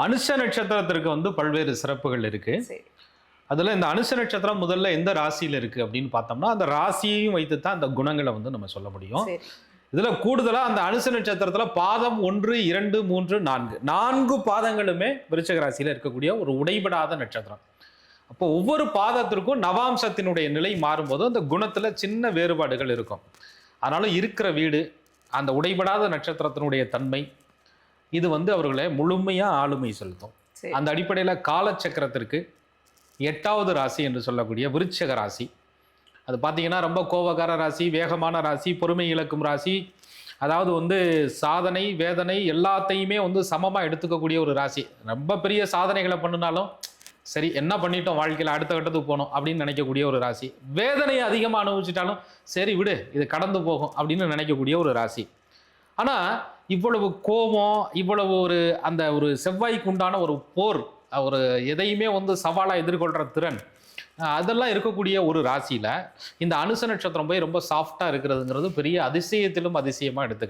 அனுஷ நட்சத்திரத்திற்கு வந்து பல்வேறு சிறப்புகள் இருக்கு. அதுல இந்த அனுஷ நட்சத்திரம் முதல்ல எந்த ராசியில இருக்கு அப்படின்னு பார்த்தோம்னா அந்த ராசியையும் வைத்து தான் அந்த குணங்களை வந்து நம்ம சொல்ல முடியும். இதுல கூடுதலா அந்த அனுச நட்சத்திரத்துல பாதம் ஒன்று இரண்டு மூன்று நான்கு. நான்கு பாதங்களுமே விருச்சக ராசியில இருக்கக்கூடிய ஒரு உடைபடாத நட்சத்திரம். அப்போ ஒவ்வொரு பாதத்திற்கும் நவாம்சத்தினுடைய நிலை மாறும்போது அந்த குணத்துல சின்ன வேறுபாடுகள் இருக்கும். அதனால இருக்கிற வீடு அந்த உடைபடாத நட்சத்திரத்தினுடைய தன்மை இது வந்து அவர்களை முழுமையா ஆளுமை செலுத்தும். அந்த அடிப்படையில் காலச்சக்கரத்திற்கு எட்டாவது ராசி என்று சொல்லக்கூடிய விருச்சக ராசி. அது பார்த்தீங்கன்னா ரொம்ப கோபக்கார ராசி வேகமான ராசி பொறுமை இழக்கும் ராசி. அதாவது வந்து சாதனை வேதனை எல்லாத்தையுமே வந்து சமமாக எடுத்துக்கக்கூடிய ஒரு ராசி. ரொம்ப பெரிய சாதனைகளை பண்ணினாலும் சரி என்ன பண்ணிட்டோம் வாழ்க்கையில் அடுத்த கட்டத்துக்கு போகணும் அப்படின்னு நினைக்கக்கூடிய ஒரு ராசி. வேதனையை அதிகமாக அனுபவிச்சிட்டாலும் சரி விடு இது கடந்து போகும் அப்படின்னு நினைக்கக்கூடிய ஒரு ராசி. ஆனால் இவ்வளவு கோபம் இவ்வளவு ஒரு அந்த ஒரு செவ்வாய்க்கு உண்டான ஒரு போர் ஒரு எதையுமே வந்து சவாலாக எதிர்கொள்கிற திறன் அதெல்லாம் இருக்கக்கூடிய ஒரு ராசியில் இந்த அனுச நட்சத்திரம் போய் ரொம்ப சாஃப்டாக இருக்கிறதுங்கிறது பெரிய அதிசயத்திலும் அதிசயமாக எடுத்துக்கலாம்.